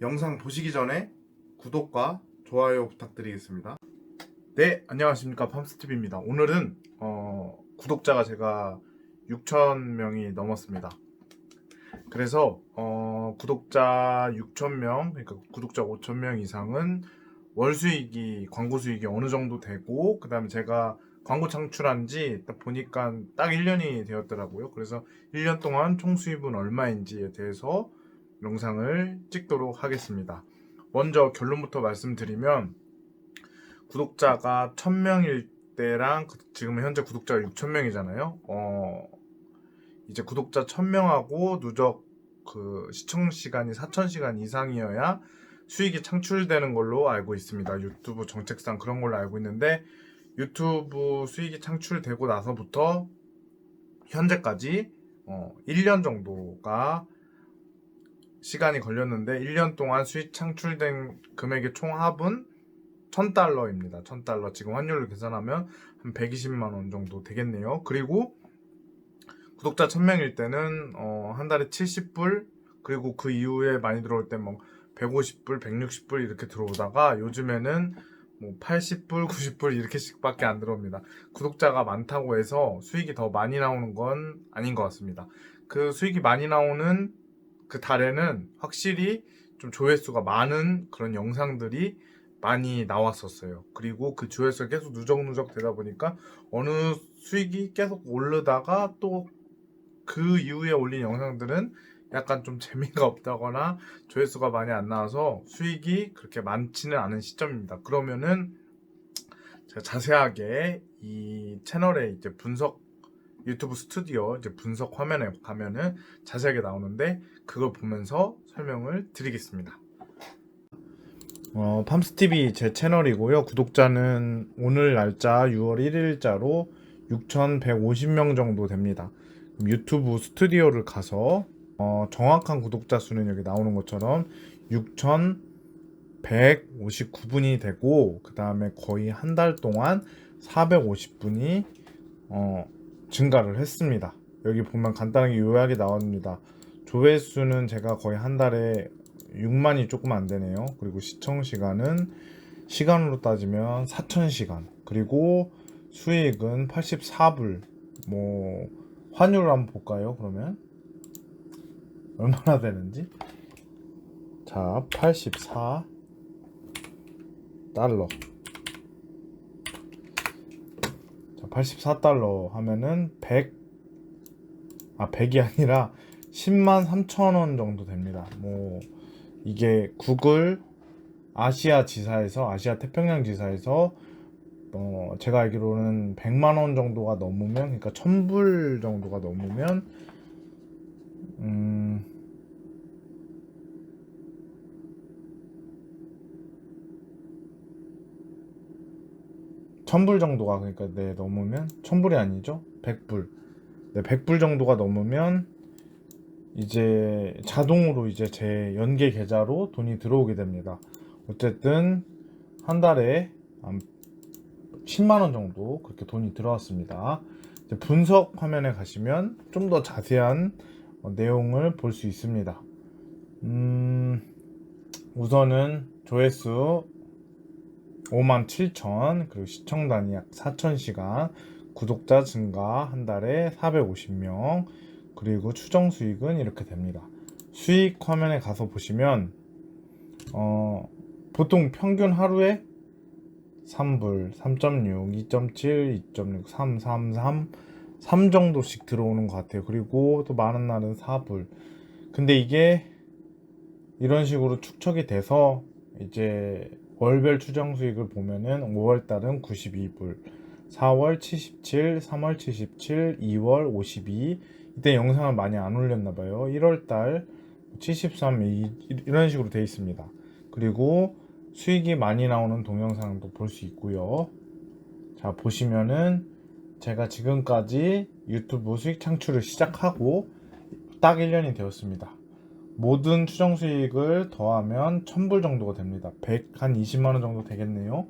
영상 보시기 전에 구독과 좋아요 부탁드리겠습니다. 네, 안녕하십니까 팜스TV입니다. 오늘은 어, 구독자가 제가 6천 명이 넘었습니다. 그래서 어, 구독자 6천 명, 그러니까 구독자 5천 명 이상은 월 수익이 광고 수익이 어느 정도 되고 그 다음에 제가 광고 창출한 지 딱 보니까 딱 1년이 되었더라고요. 그래서 1년 동안 총 수입은 얼마인지에 대해서 영상을 찍도록 하겠습니다. 먼저 결론부터 말씀드리면 구독자가 1000명일 때랑 그- 지금 현재 구독자가 6000명이잖아요. 어, 이제 구독자 1000명하고 누적 그 시청 시간이 4000시간 이상이어야 수익이 창출되는 걸로 알고 있습니다. 유튜브 정책상 그런 걸로 알고 있는데 유튜브 수익이 창출되고 나서부터 현재까지 어, 1년 정도가 시간이 걸렸는데 1년 동안 수익 창출된 금액의 총합은 1000달러입니다. 1000달러. 지금 환율로 계산하면 한 120만 원 정도 되겠네요. 그리고 구독자 1000명일 때는 어, 한 달에 70불 그리고 그 이후에 많이 들어올 때 뭐 150불, 160불 이렇게 들어오다가 요즘에는 뭐 80불, 90불 이렇게씩밖에 안 들어옵니다. 구독자가 많다고 해서 수익이 더 많이 나오는 건 아닌 것 같습니다. 그 수익이 많이 나오는 그 달에는 확실히 좀 조회수가 많은 그런 영상들이 많이 나왔었어요. 그리고 그 조회수가 계속 누적누적 되다 보니까 어느 수익이 계속 오르다가 또 그 이후에 올린 영상들은 약간 좀 재미가 없다거나 조회수가 많이 안 나와서 수익이 그렇게 많지는 않은 시점입니다. 그러면은 제가 자세하게 이 채널의 이제 분석 유튜브 스튜디오 이제 분석 화면에 가면은 자세하게 나오는데 그걸 보면서 설명을 드리겠습니다. 어, 팜스TV 제 채널이고요. 구독자는 오늘 날짜 6월 1일자로 6,150명 정도 됩니다. 유튜브 스튜디오를 가서 어, 정확한 구독자 수는 여기 나오는 것처럼 6,159분이 되고 그 다음에 거의 한 달 동안 450분이 어, 증가를 했습니다. 여기 보면 간단하게 요약이 나옵니다. 조회수는 제가 거의 한 달에 6만이 조금 안 되네요. 그리고 시청 시간은 시간으로 따지면 4,000시간. 그리고 수익은 84불. 뭐 환율을 한번 볼까요? 그러면 얼마나 되는지? 자, 84 달러. 자, 84달러 하면은 100 아, 100이 아니라 10만 3천 원 정도 됩니다. 뭐 이게 구글 아시아 지사에서 아시아 태평양 지사에서 어 제가 알기로는 100만 원 정도가 넘으면 그러니까 1000불 정도가 넘으면 음 천불 정도가 그러니까 네 넘으면 천불이 아니죠 100불 네 100불 정도가 넘으면 이제 자동으로 이제 제 연계 계좌로 돈이 들어오게 됩니다. 어쨌든 한 달에 한 10만 원 정도 그렇게 돈이 들어왔습니다. 분석 화면에 가시면 좀 더 자세한 어, 내용을 볼 수 있습니다. 음, 우선은 조회수 5만 7천 그리고 시청 단위 약 4천 시간 구독자 증가 한 달에 450명 그리고 추정 수익은 이렇게 됩니다. 수익 화면에 가서 보시면 어, 보통 평균 하루에 3불, 3.6, 2.7, 2.6, 3, 3, 3, 3 정도씩 들어오는 것 같아요. 그리고 또 많은 날은 4불. 근데 이게 이런 식으로 축척이 돼서 이제 월별 추정 수익을 보면은 5월 달은 92불, 4월 77, 3월 77, 2월 52. 이때 영상을 많이 안 올렸나 봐요. 1월 달 73, 이, 이런 식으로 돼 있습니다. 그리고 수익이 많이 나오는 동영상도 볼 수 있고요. 자, 보시면은 제가 지금까지 유튜브 수익 창출을 시작하고 딱 1년이 되었습니다. 모든 추정 수익을 더하면 1000불 정도가 됩니다. 100, 한 20만원 정도 되겠네요.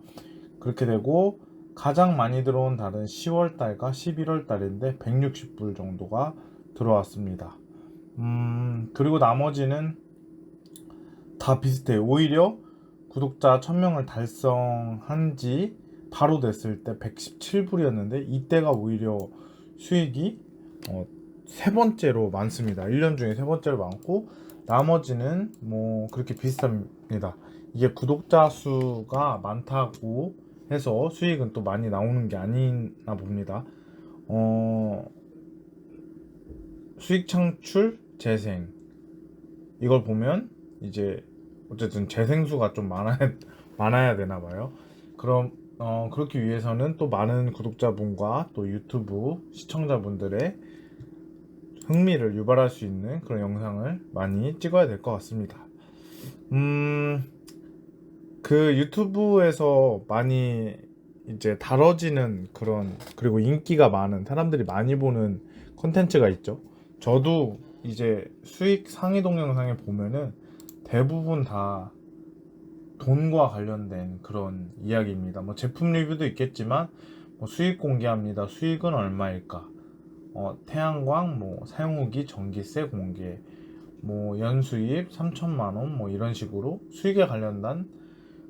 그렇게 되고 가장 많이 들어온 달은 10월 달과 11월 달인데 160불 정도가 들어왔습니다. 음, 그리고 나머지는 다다 비슷해요. 오히려 구독자 1000명을 달성한 지 바로 됐을 때 117불이었는데 이때가 오히려 수익이 어, 세 번째로 많습니다. 1년 중에 세 번째로 많고 나머지는 뭐 그렇게 비슷합니다. 이게 구독자 수가 많다고 해서 수익은 또 많이 나오는 게 아니나 봅니다. 어, 수익 창출 재생 이걸 보면 이제 어쨌든 재생수가 좀 많아야 많아야 되나 봐요. 그럼 어, 그렇기 위해서는 또 많은 구독자분과 또 유튜브 시청자분들의 흥미를 유발할 수 있는 그런 영상을 많이 찍어야 될 것 같습니다. 음, 그 유튜브에서 많이 이제 다뤄지는 그런 그리고 인기가 많은 사람들이 많이 보는 콘텐츠가 있죠. 저도 이제 수익 상위 동영상에 보면은 대부분 다 돈과 관련된 그런 이야기입니다. 뭐 제품 리뷰도 있겠지만 뭐 수익 공개합니다. 수익은 얼마일까? 어, 태양광 뭐 사용후기 전기세 공개 뭐 연수입 3천만 원 뭐 이런 식으로 수익에 관련된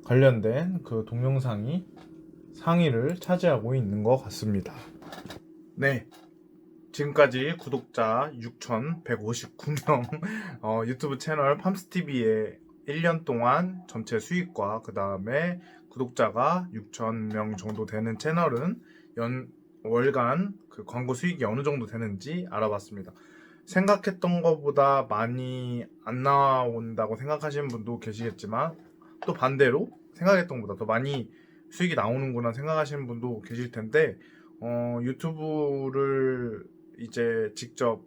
관련된 그 동영상이 상위를 차지하고 있는 것 같습니다. 네. 지금까지 구독자 6,159명 어, 유튜브 채널 팜스TV의 1년 동안 전체 수익과 그 다음에 구독자가 6,000명 정도 되는 채널은 연 월간 그 광고 수익이 어느 정도 되는지 알아봤습니다. 생각했던 것보다 많이 안 나온다고 생각하시는 분도 계시겠지만 또 반대로 생각했던 것보다 더 많이 수익이 나오는구나 생각하시는 분도 계실 텐데 어, 유튜브를 이제 직접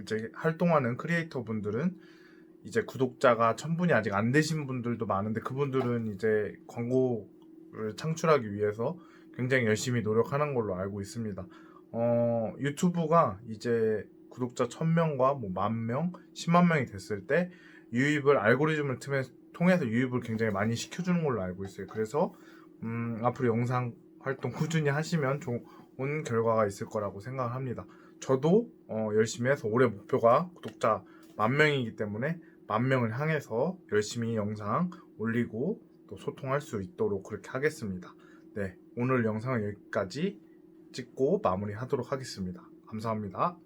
이제 활동하는 크리에이터 분들은 이제 구독자가 천 분이 아직 안 되신 분들도 많은데 그분들은 이제 광고를 창출하기 위해서 굉장히 열심히 노력하는 걸로 알고 있습니다. 어, 유튜브가 이제 구독자 1000명과 뭐 만명, 10만 명이 됐을 때 유입을 알고리즘을 틈에 통해서 유입을 굉장히 많이 시켜주는 걸로 알고 있어요. 그래서 음, 앞으로 영상 활동 꾸준히 하시면 좋은 결과가 있을 거라고 생각합니다. 저도 어, 열심히 해서 올해 목표가 구독자 만 명이기 때문에 만 명을 향해서 열심히 영상 올리고 또 소통할 수 있도록 그렇게 하겠습니다. 네, 오늘 영상은 여기까지 찍고 마무리하도록 하겠습니다. 감사합니다.